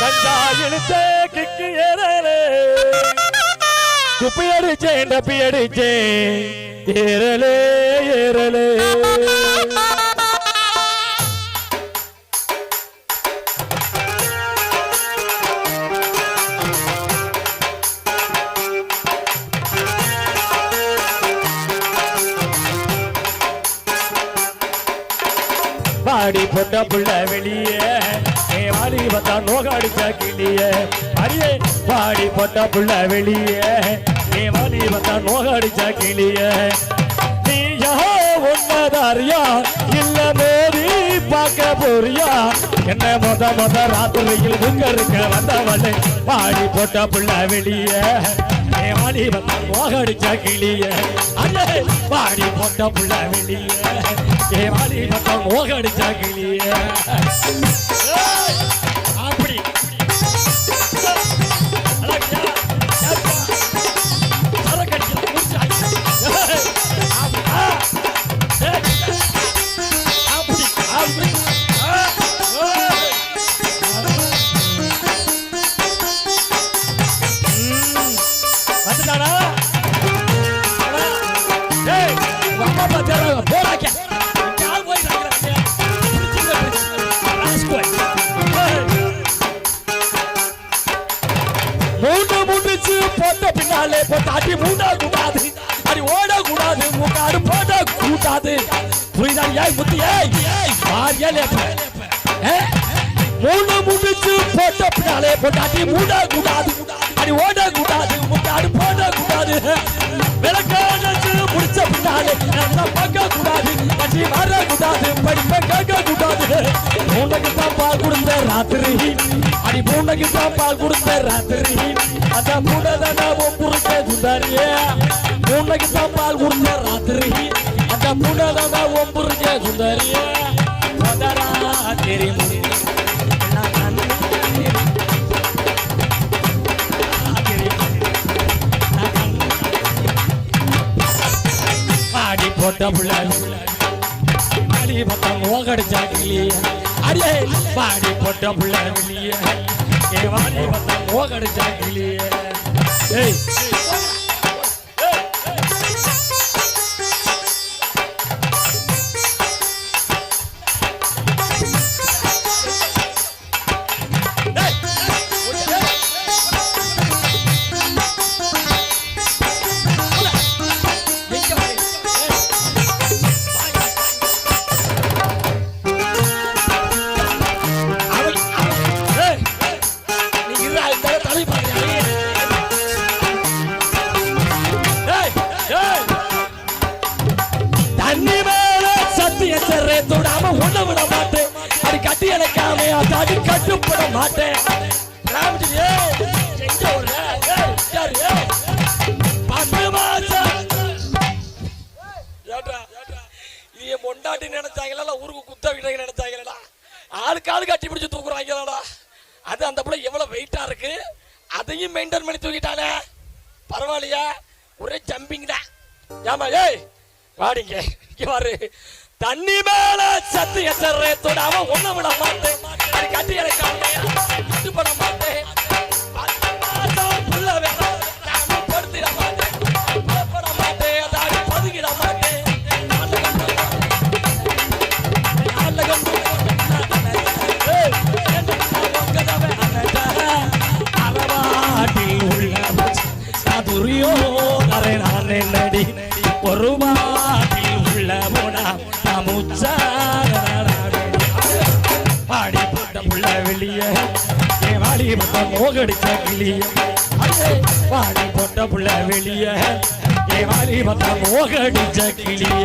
കഞ്ചായിടിച്ചേ കിക്കിയതേലേ കുപ്പിയടിച്ചേ ഡപ്പിയടിച്ചേ. ഏറലേ ഏറലേ. வாடி பொட்ட புள்ள வெளியே. நீ வாடி வந்தா நோகாடிச்சா கிளியே அரியே வாடி பொட்ட புள்ள வெளியே. நீ வாடி வந்தா நோகாடிச்சா கிளிய நீயா உன்னதாரியா இல்ல மேரி பார்க்க போறியா? என்ன மொத மொத ராத்திரியில் உங்க இருக்க வந்தவளே? வாடி போட்ட புள்ள வெளியே. வாடி வந்தா நோகாடிச்சா கிளியே அண்ணே வாடி போட்ட புள்ள வெளியே. ஏ வாடி வந்தா நோகாடிச்சா கிளிய தாட்டி போட்டாட்டி மூண்டா கூடாது அடி ஓட கூடாது மூக்காடு போட கூடாது புரியுதா ஏய் புத்தி ஏய் ஏய் மூணு முடிச்சு போட்ட பின்னாலே போட்டாட்டி மூட கூடாது அடி ஓட கூடாது மூக்காடு போட கூடாது விளக்கானச்சு முடிச்ச பின்னாலே நல்லா பார்க்க கூடாது பட்டி வர கூடாது படிப்பை கேட்க கூடாது மூணுக்கு தான் பால் கொடுத்த ராத்திரி. அடி மூணுக்கு தான் பால் கொடுத்த ராத்திரி. அந்த மூடதான ஒப்புருக்க சுந்தரியே மூணுக்கு தான் பால் கொடுத்த ராத்திரி. அந்த மூடதான ஒப்புருக்க சுந்தரியே. ராத்திரி ஆடி போட்ட புள்ள அடி பக்கம் ஓகடிச்சா கிளிய அடியே பாடி போட்ட புள்ள வெளிய. ஏ வாடி பக்கம் ஓகடிச்சா மாட்டேன். ராமஜி, ஏய், எங்க ஓடுற? ஏய், யாரு, ஏய்? பத்து மாசம் ஏட்ரா, இது நினைச்சாங்களா ஊருக்கு குத்த விடுறீங்க நினைச்சாங்களா? ஆளுக்கு ஆளு கட்டி பிடிச்சு தூக்குறாங்களா அது அந்த பிள்ளை எவ்வளவு வெயிட்டா இருக்கு? அதையும் மெயின்டைன் பண்ணி தூக்கிட்டானே. பரவாயில்லையா? ஒரே ஜம்பிங் தான். ஏமா ஏய் வாடிங்க இங்க பாரு. தண்ணி மேல சத்து எச்சரே தொடாம ஒண்ணு விட மாட்டேன். அது கட்டி இறக்காம கட்டுப்பட மாட்டேன் போட்ட மோகடிச்ச கிளிய வாடி போட்ட புள்ள வெளிய. வாலி பத்த போட்ட மோகடிச்ச கிளிய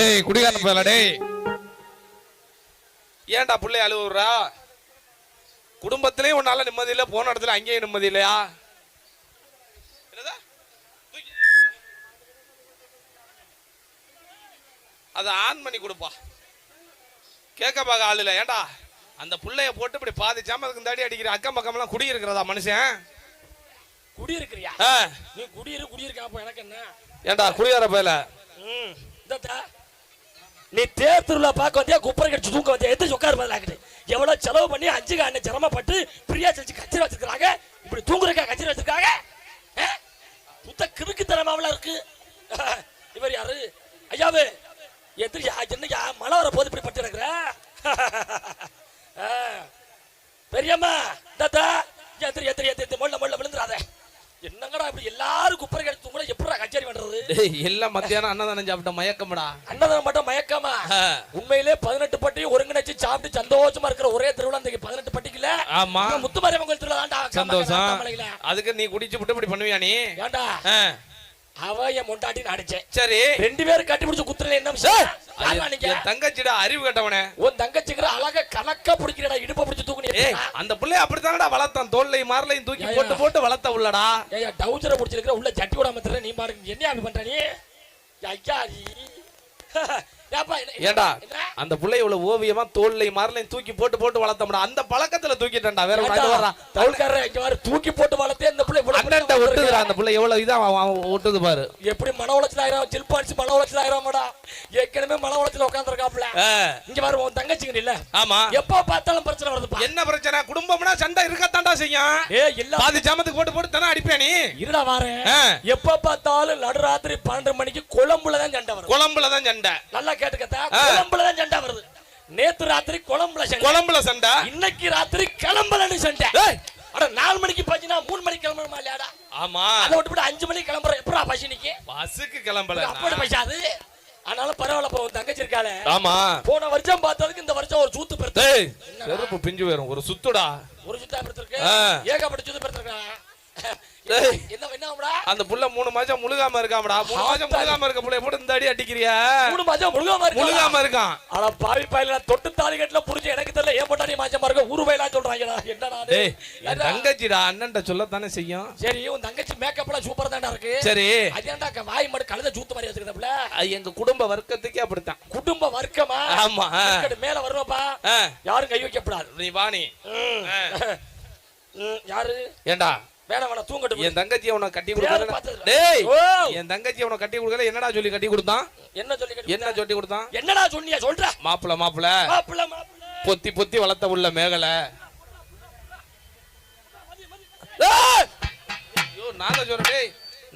டேய் குடிகார பயல டேய். ஏன்டா பிள்ளை அழுவுறா? குடும்பத்திலையும் உன்னால நிம்மதி இல்ல போன இடத்துல அங்கேயும் நிம்மதி இல்லையா? அத ஆன் பண்ணி கொடுப்பா. கேட்க பாக்க ஆள் இல்ல ஏண்டா அந்த புள்ளைய போட்டு இப்படி பாதி ஜாமத்துக்கு தாடி அடிக்கிற அக்கம் பக்கம் எல்லாம் குடியிருக்கிறதா மனுஷன்? குடியிருக்கிறியா? நீ குடியிரு குடியிருக்கா எனக்கு என்ன? ஏண்டா குடியார போயில ம் இந்த நீ தேர் திருவிழா பார்க்க வந்தியா குப்பரை கடிச்சு தூக்க வந்தியா? எதிர்த்து உட்காரு பதிலாகிட்டு எவ்வளோ செலவு பண்ணி அஞ்சு அண்ணன் சிரமப்பட்டு பிரியா செஞ்சு கச்சிரி வச்சிருக்காங்க இப்படி தூங்குறக்கா கச்சிரி வச்சிருக்காங்க? ஆ? சுத்த தரமாவெல்லாம் இருக்கு. இவர் யாரு? ஐயாவே எதிரியா என்னையா மழை வர போது இப்படி பட்டு இருக்கிற பெரியம்மா தாத்தா எத்திரி எத்திரி எத்திரி மொள்ள மொள்ள விழுந்துடாத என்னங்கடா இப்படி எல்லாரும் குப்பரை கடிச்சு தூங்குற எப்படா கச்சேரி பண்றது? எல்லாம் மத்தியானம் அன்னதானம் சாப்பிட்ட மயக்கம்டா. அன்னதானம் மட்டும் மயக்காமா? உண்மையிலே பதினெட்டு பட்டியும் ஒருங்கிணைச்சு சாப்பிட்டு சந்தோஷமா இருக்கிற ஒரே திருவிழா இந்த பதினெட்டு பட்டிக்குல? ஆமா. முத்துமாரியம்மன் கோயில் திருவிழா சந்தோஷம். அதுக்கு நீ குடிச்சு விட்டு இப்படி பண்ணுவியா நீ? ஏண்டா? ஆ, அவ என் மொண்டாட்டின்னு அடிச்சேன். சரி. ரெண்டு பேரும் கட்டி பிடிச்சு குத்துறல என்ன என் தங்கச்சிடா அறிவு கட்டவனே. உன் தங்கச்சிக்கிற அழகா கணக்கா பிடிக்கிறடா இடுப்ப பிடிச்சு தூக்குனி அந்த புள்ளைய அப்படித்தானடா வளர்த்தான். தோல்லையும் மாரலையும் தூக்கி போட்டு போட்டு வளர்த்த உள்ளடா. ஏய் டவுசரை பிடிச்சிருக்கிற உள்ள சட்டி விடாம தர நீ பாருங்க என்ன அப்படி பண்ற நீ? ஐயா ஏண்டா என்ன? அந்த புள்ளைய இவ்வளவு ஓவியமா தோல்லையும் மாரலையும் தூக்கி போட்டு போட்டு வளர்த்தோம்டா. அந்த பழக்கத்துல தூக்கிட்டேன்டா வேற ஒண்ணு இது வர்றா. தவுள்காரர் இங்க வர தூக்கி போட்டு வளர்த்தே இந்த பிள்ளை அண்ணன்ட்ட ஒட்டுதுடா அந்த புள்ளை எவ்வளவு இதா அவன் அவன் ஒட்டுது பாரு. எப்படி மன உளைச்சல் ஆயிரம்? சில்பாடிச்சு மன உளைச்சல் ஆயிரமாடா ஏற்கனவே மன உளைச்சல் உட்காந்துருக்காப்ல இங்க பாரு உன் தங்கச்சிங்க இல்ல ஆமா. எப்ப பார்த்தாலும் பிரச்சனை வருதுப்பா. என்ன பிரச்சனை? குடும்பம்னா சண்டை இருக்கத்தான்டா செய்யும். ஏ இல்ல. பாதி ஜாமத்துக்கு போட்டு போட்டு தானே அடிப்பே நீ? இருடா வாரேன். எப்ப பார்த்தாலும் நடுராத்திரி பன்னெண்டு மணிக்கு குழம்புல தான் சண்டை வருது குழம்புல தான் சண்டை. நல்லா கேட்டுக்கத்தா ஆ. குழம்புல தான் சண்டை வருது. நேத்து ராத்திரி குழம்புல சண்டை. குழம்புல சண்டை. இன்னைக்கு ராத்திரி கிளம்பலன்னு சண்டை. அட நாலு மணிக்கு பாத்தீங்கன்னா மூணு மணிக்கு கிளம்பணுமா இல்லையாடா? ஆமா. அதை விட்டு அஞ்சு மணிக்கு கிளம்புற எப்படா பசினிக்கு பஸ்ஸுக்கு கிளம்பல அப்படி பைசாது ஆனாலும் பரவாயில்ல போ உன் தங்கச்சி இருக்காளே. ஆமா. போன வருஷம் பார்த்ததுக்கு இந்த வருஷம் ஒரு சூத்து பெருத்து. செருப்பு பிஞ்சு போயிரும். ஒரு சுத்துடா. ஒரு சுத்தா பெருத்திருக்கு. ஏகப்பட்ட சுத்து பெருத்திருக்கான் அந்த புள்ள மூணு மாசம் முழுகாம இருக்காமடா. மூணு மாசம் முழுகாம இருக்க புள்ளைய போட்டு இந்த அடி அடிக்கிறியா? மூணு மாசம் முழுகாம இருக்கு முழுகாம இருக்கான். ஆனா பாவி பாயில தொட்டு தாலி கட்டல புரிஞ்சு எனக்கு தெரியல. ஏன் போட்டாடி மாசமா இருக்க? ஊரு பயிலா சொல்றாங்கடா. என்னடா? டேய்? தங்கச்சிடா அண்ணன்ட்ட சொல்லத்தானே செய்யும். சரி உன் தங்கச்சி மேக்கப் எல்லாம் சூப்பரா தான்டா இருக்கு. சரி. அது ஏன்டா க- வாய் மட்டும் கழுத சூத்து மாதிரி வச்சுக்கிறதுல அது எங்க குடும்ப வர்க்கத்துக்கே அப்படித்தான். குடும்ப வர்க்கமா? ஆமா. மேல வருவாப்பா? யாரும் கை வைக்கப்படாது. நீ வா நீ. ம். ஆ. ம், யாரு? ஏண்டா? வேணாம் தூங்கட்டும் என் தங்கச்சி உனக்கு கட்டி கொடுக்கல? டேய். என் தங்கச்சி உனக்கு கட்டி கொடுக்கல என்னடா சொல்லி கட்டி கொடுத்தான்? என்ன சொல்லி கட்டி என்ன சொல்லி கொடுத்தான்? என்னடா சொன்னியா சொல்ற. மாப்பிள மாப்பிள. மாப்பிள்ள பொத்தி பொத்தி வளர்த்த உள்ள மேகலை! ஐயோ நாதஸ்வரம் டேய்.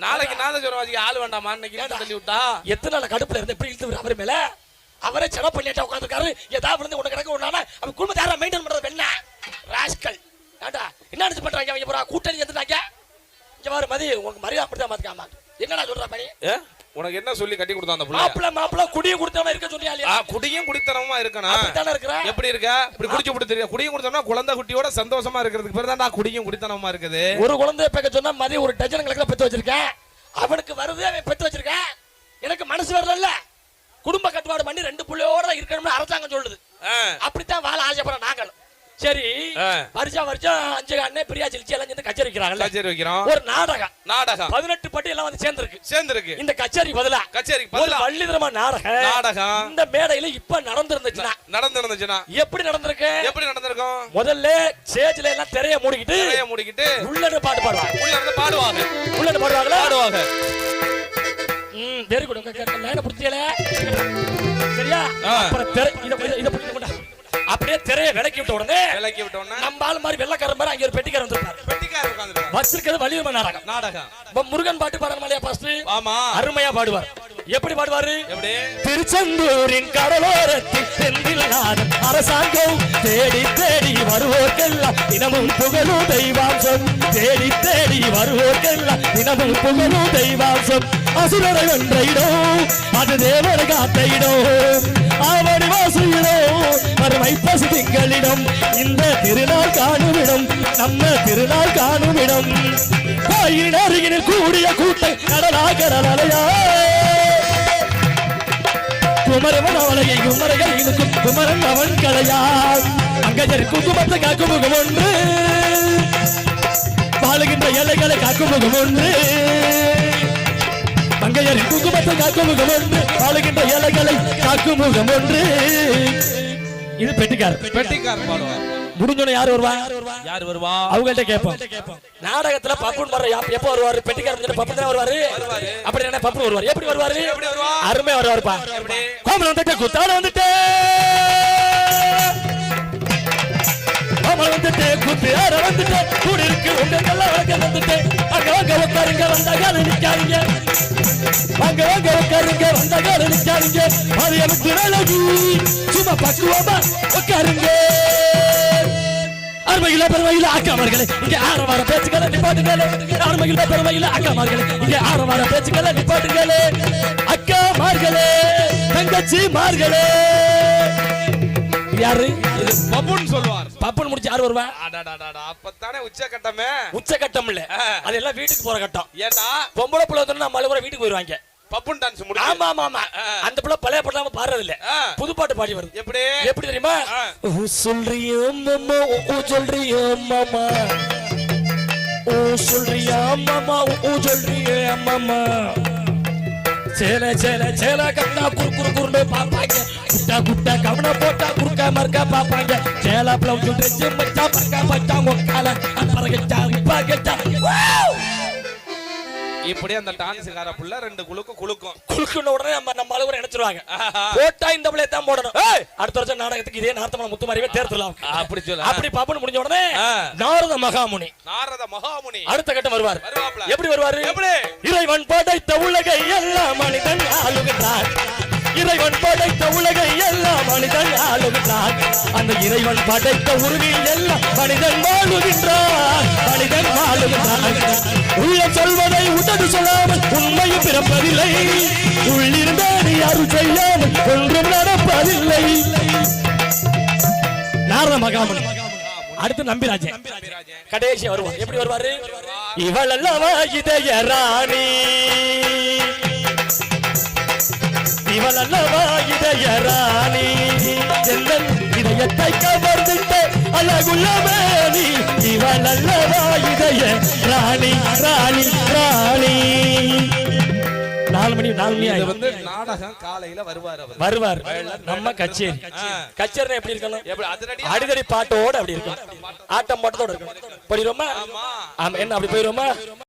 நாளைக்கு நாதஸ்வரம் வாசிக்க ஆள் வேண்டாமா? இழுத்து தள்ளி விட்டா எத்தனை நாள் கடுப்புல இருந்து எப்படி இழுத்து அவர் மேல? அவரே செலவு பண்ணிட்டா உட்காந்துருக்காரு ஏதாவது விழுந்து உனக்கு கிடக்க ஒண்ணானா அவன் குடும்பத்தை யாரா மெயின்டைன் பண்றது? என்ன ராஸ்கல். ஏண்டா? என்ன நினைச்சு பண்றாங்க? அவங்க பூரா கூட்டணி எந்திராங்க இங்க பாரு மதி உனக்கு மரியாதை அப்படிதான் மாத்துக்காம என்னடா சொல்ற பணி உனக்கு என்ன சொல்லி கட்டி கொடுத்தான் அந்த புள்ள? மாப்பிள்ள மாப்பிள்ள குடியும் குடுத்தவன இருக்க சொன்னியா குடியும் குடித்தனமா இருக்கணும். எப்படி இருக்க? இப்படி குடிச்சு குடி தெரியும். குடியும் குடித்தோம்னா குழந்தை குட்டியோட சந்தோஷமா இருக்கிறதுக்கு பேர் தான்டா குடியும் குடித்தனமா இருக்குது. ஒரு குழந்தை பெக்க சொன்னா மதி ஒரு டஜன் கணக்கில் பெத்து வச்சிருக்கேன் அவனுக்கு வருது அவன் பெத்து வச்சிருக்கேன் எனக்கு மனசு வரல குடும்ப கட்டுப்பாடு பண்ணி ரெண்டு புள்ளையோட இருக்கணும்னு அரசாங்கம் சொல்லுது. அப்படித்தான் வாழ ஆசைப்படுறோம் நாங்களும். சரி. வருஷம் வருஷம் அஞ்சு அண்ணன் பிரியா சிலிச்சி எல்லாம் சேர்ந்து கச்சேரி வைக்கிறாங்கல்ல. கச்சேரி வைக்கிறோம். ஒரு நாடகம். நாடகம். பதினெட்டு பட்டி எல்லாம் வந்து சேர்ந்திருக்கு. சேர்ந்துருக்கு. இந்த கச்சேரி பதிலா கச்சேரிக்கு ஒரு பதிலா. வள்ளிதரமா நாடகம். நாடகம். இந்த மேடையில இப்ப நடந்திருந்துச்சுன்னா நடந்திருந்துச்சுன்னா. எப்படி நடந்திருக்கு? எப்படி நடந்திருக்கும்? முதல்ல ஸ்டேஜ்ல எல்லாம் திரைய மூடிக்கிட்டு திரைய மூடிக்கிட்டு உள்ளன்னு பாட்டு பாடுவாங்க. உள்ள பாடுவாங்க. உள்ளன்னு பாடுவாங்களா? பாடுவாங்க. ம் வெரி குட் உங்க லைனை பிடிச்சல சரியா. அப்புறம் திரை இத இத- பிடிக்க அப்படியே திரைய விலக்கி விட்ட உடனே விலக்கி விட்டோம்னா நம்ம ஆள் மாதிரி வெள்ளக்காரன் மாதிரி அங்க ஒரு பெட்டிக்காரன் வந்திருப்பாரு. பெட்டிக்கார உட்காந்துருக்காங்க வச்சிருக்கிறது வலியுரிமை நாடகம். நாடகம். இப்ப முருகன் பாட்டு இல்லையா ஃபர்ஸ்ட் ஆமா. அருமையா பாடுவார். எப்படி பாடுவாரு? எப்படி? திருச்செந்தூரின் கடலோரத்தில் செந்தில் அரசாங்கம் தேடி தேடி வருவோர்க்கெல்லாம் தினமும் புகழும் தெய்வாம்சம் தேடி தேடி வருவோர்க்கெல்லாம் தினமும் புகழும் தெய்வாம்சம் அசுரரை வென்ற இடம் அது தேவரை காத்த இடம். வாசுகிறோம் வறுமை திங்களிடம் இந்த திருநாள் காணுமிடம் நம்ம திருநாள் காணுமிடம். கோயில் அருகினில் கூடிய கூட்டை கடலா கடலையா. குமரவன் அவளையை குமரகள் இருக்கும் குமரன் அவன் கலையான் அங்கஜர் குங்குமத்தை காக்கும் முகம் ஒன்று. வாழுகின்ற எல்லைகளை காக்கும் முகம் ஒன்று. மங்கையரின் குங்குமத்தை காக்கும் முகம் ஒன்று. வாழுகின்ற இலைகளை காக்கும் முகம் ஒன்று. இது பெட்டிக்கார். பெட்டிக்காரன் பாடுவார் முடிஞ்சோன்னு யார் வருவா? யார் வருவா? அவங்கள்ட்ட கேட்போம். நாடகத்துல பப்புன் வர்ற எப்ப- வருவாரு? பெட்டிக்கார பப்பு தான் வருவாரு? அப்படி என்ன பப்பு வருவாரு. எப்படி வருவாரு? அருமையா வருவாருப்பா. எப்படி? கோமல் வந்துட்டு குத்தாட வந்துட்டு. கோமல் வந்துட்டு குத்து ஆட வந்துட்டு. கூடி இருக்கு உங்களுக்கெல்லாம் வந்த கால நிக்காதீங்க வாங்க வாங்க உட்காருங்க வந்த கால நிக்காதீங்க அது எனக்கு அழகு சும்மா பக்குவமா உட்காருங்க. அருமையில பெருமையில அக்காமார்களே இங்க ஆரவார பேச்சுக்களை நிப்பாட்டுங்களே. அருமையில பெருமையில அக்காமார்களே இங்க ஆரவார பேச்சுக்களை நிப்பாட்டுங்களே. அக்காமார்களே தங்கச்சி மார்களே யாரு? இது பப்புன்னு சொல்லுவார். பப்பன் முடிச்சு யாரு வருவா? அப்பத்தானே உச்சக்கட்டமே. உச்சகட்டம் இல்ல. அதெல்லாம் வீட்டுக்கு போற கட்டம். ஏண்டா? பொம்பளை புள்ள வந்து நம்ம வீட்டுக்கு போயிருவாங்க. பப்புன் டான்ஸ் ஆமா முடியும் ஆமா. ஆமா அந்த புள்ள பழைய படம் பாடுறது இல்ல. புது பாட்டு பாடி வருது. எப்படி? எப்படி தெரியுமா? சொல்றியோ மாமா? ஊ சொல்றியோ மாமா? ஊ சொல்றியா மாமா? ஊ சொல்றியோ மாமா? சேல சேல சேல கட்டா குறு குறு குருன்னு பாப்பாங்க குட்டா குட்டா கவன போட்டா குறுக்க மறுக்க பாப்பாங்க சேல பிளவுஸ் ட்ரெஸ் மச்சா பக்கா பச்சா ஒக்கால அப்பறகச்சா இப்பகச்சா இப்படி அந்த டான்ஸுக்கார புள்ள ரெண்டு குலுக்கு குலுக்கும். குறுக்குன உடனே நம்ம நம்ம அளவு நினைச்சிருவாங்க. போட்டா இந்த பிள்ளைய தான் போடணும். ஏய், அடுத்த வருஷம் நாடகத்துக்கு இதே நார்த்தமலை முத்து மாதிரியே தேர்தலாம் அப்படி சொல்ல அப்படி பாப்பன்னு முடிஞ்ச உடனே. நாரத மகாமுனி. நாரத மகாமுனி. அடுத்த கட்டம் வருவார். எப்படி வருவாரு? எப்படி? இறைவன் படைத்த உலகை எல்லாம் மனிதன் ஆளுகின்றான் இறைவன் படைத்த உலகை எல்லாம் மனிதன் ஆளுகின்றான் அந்த இறைவன் படைத்த உருவில் எல்லாம் மனிதன் வாழுகின்றான் நாரத மகாமுனி அடுத்து நம்பிராஜன் கடைசி வருவார். எப்படி வருவாரு? இவள் இதய ராணி. இவள் இதய ராணி. எந்தன் இதயத்தை கவர்ந்துட்டு அழகுள்ள மேனி. இவள் இதய ராணி ராணி ராணி. நாலு மணி நாலு மணி ஆயிடும். வந்து நாடகம் காலையில வருவார் வருவார். நம்ம கச்சேரி. கச்சேரி. எப்படி இருக்கணும்? அடிதடி பாட்டோட அப்படி இருக்கும் ஆட்டம் பாட்டத்தோட இருக்கும் போயிடுவோமா? என்ன அப்படி போயிடுவோமா?